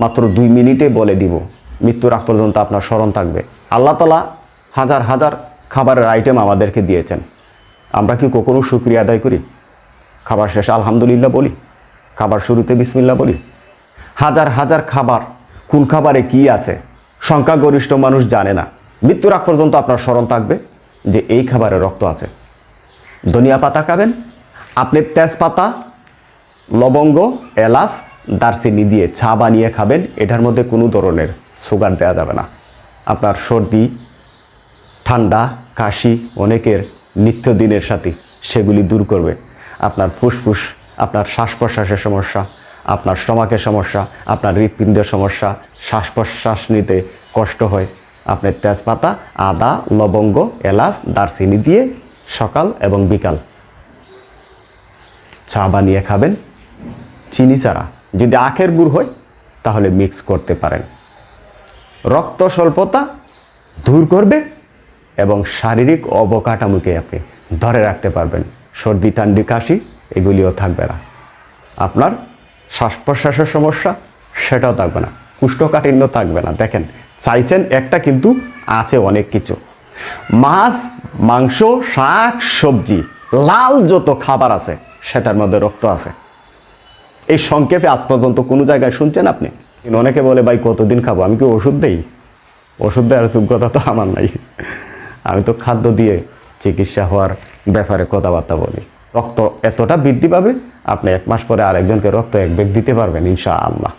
মাত্র দুই মিনিটে বলে দিব, মৃত্যুর আগ পর্যন্ত আপনার স্মরণ থাকবে। আল্লাহ তালা হাজার হাজার খাবারের আইটেম আমাদেরকে দিয়েছেন। আমরা কি কখনো শুক্রিয়া আদায় করি? খাবার শেষে আলহামদুলিল্লাহ বলি। খাবার শুরুতে বিসমিল্লা বলি। হাজার হাজার খাবার, কোন খাবারে কি আছে? সংখ্যাগরিষ্ঠ মানুষ জানে না। মৃত্যুর আগ পর্যন্ত আপনার স্মরণ থাকবে যে এই খাবারে রক্ত আছে। ধনিয়া পাতা খাবেন? আপনি তেজপাতা, লবঙ্গ, এলাচ দারচিনি দিয়ে চা বানিয়ে খাবেন, এটার মধ্যে কোনো ধরনের সুগার দেওয়া যাবে না। আপনার সর্দি, ঠান্ডা, কাশি, অনেকের নিত্যদিনের সাথে সেগুলি দূর করবে। আপনার ফুসফুস, আপনার শ্বাস প্রশ্বাসের সমস্যা, আপনার স্টমাকের সমস্যা, আপনার হৃৎপিণ্ডের সমস্যা শ্বাস প্রশ্বাস নিতে কষ্ট হয়। আপনার তেজপাতা, আদা, লবঙ্গ, এলাচ, দারচিনি দিয়ে সকাল এবং বিকাল চা বানিয়ে খাবেন। চিনি ছাড়া যদি আখের গুড় হয়, তাহলে মিক্স করতে পারেন। রক্ত স্বল্পতা দূর করবে এবং শারীরিক অবকাঠামোকে আপনি ধরে রাখতে পারবেন। সর্দি টান্ডি কাশি, এগুলিও থাকবে না। আপনার শ্বাস প্রশ্বাসের সমস্যা, সেটাও থাকবে না। কুষ্ঠকাঠিন্য থাকবে না। দেখেন, চাইছেন একটা, কিন্তু আছে অনেক কিছু। মাছ, মাংস, শাক, সবজি, লাল যত খাবার আছে, সেটার মধ্যে রক্ত আছে। এই সংক্ষেপে আজ পর্যন্ত কোনো জায়গায় শুনছেন আপনি? অনেকে বলে, ভাই, কতদিন খাব? আমি কি ওষুধ দেই? ওষুধ দেওয়ার যোগ্যতা তো আমার নাই। আমি তো খাদ্য দিয়ে চিকিৎসা হওয়ার ব্যাপারে কথাবার্তা বলি। রক্ত এতটা বৃদ্ধি পাবে, আপনি এক মাস পরে আরেকজনকে রক্ত এক ব্যাগ দিতে পারবেন ইনশা আল্লাহ